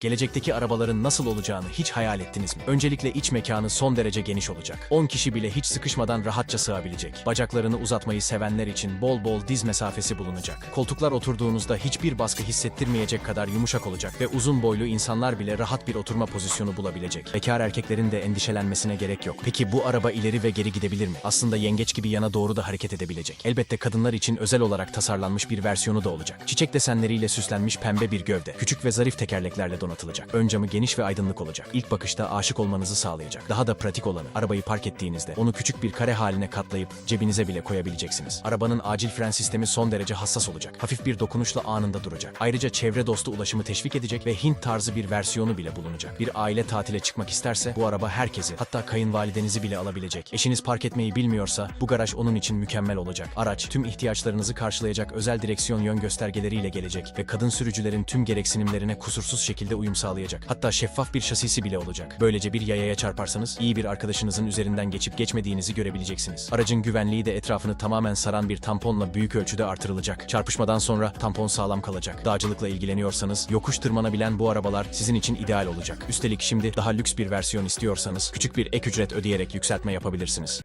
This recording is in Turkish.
Gelecekteki arabaların nasıl olacağını hiç hayal ettiniz mi? Öncelikle iç mekanı son derece geniş olacak. 10 kişi bile hiç sıkışmadan rahatça sığabilecek. Bacaklarını uzatmayı sevenler için bol bol diz mesafesi bulunacak. Koltuklar oturduğunuzda hiçbir baskı hissettirmeyecek kadar yumuşak olacak ve uzun boylu insanlar bile rahat bir oturma pozisyonu bulabilecek. Bekar erkeklerin de endişelenmesine gerek yok. Peki bu araba ileri ve geri gidebilir mi? Aslında yengeç gibi yana doğru da hareket edebilecek. Elbette kadınlar için özel olarak tasarlanmış bir versiyonu da olacak. Çiçek desenleriyle süslenmiş pembe bir gövde. Küçük ve zarif tekerleklerle donatılacak. Ön camı geniş ve aydınlık olacak. İlk bakışta aşık olmanızı sağlayacak. Daha da pratik olanı, arabayı park ettiğinizde onu küçük bir kare haline katlayıp cebinize bile koyabileceksiniz. Arabanın acil fren sistemi son derece hassas olacak. Hafif bir dokunuşla anında duracak. Ayrıca çevre dostu ulaşımı teşvik edecek ve Hint tarzı bir versiyonu bile bulunacak. Bir aile tatile çıkmak isterse bu araba herkesi, hatta kayınvalidenizi bile alabilecek. Eşiniz park etmeyi bilmiyorsa bu garaj onun için mükemmel olacak. Araç tüm ihtiyaçlarınızı karşılayacak özel direksiyon yön göstergeleriyle gelecek ve kadın sürücülerin tüm gereksinimlerine kusursuz şekilde uyum sağlayacak. Hatta şeffaf bir şasisi bile olacak. Böylece bir yayaya çarparsanız iyi bir arkadaşınızın üzerinden geçip geçmediğinizi görebileceksiniz. Aracın güvenliği de etrafını tamamen saran bir tamponla büyük ölçüde artırılacak. Çarpışmadan sonra tampon sağlam kalacak. Dağcılıkla ilgileniyorsanız yokuş tırmanabilen bu arabalar sizin için ideal olacak. Üstelik şimdi daha lüks bir versiyon istiyorsanız küçük bir ek ücret ödeyerek yükseltme yapabilirsiniz.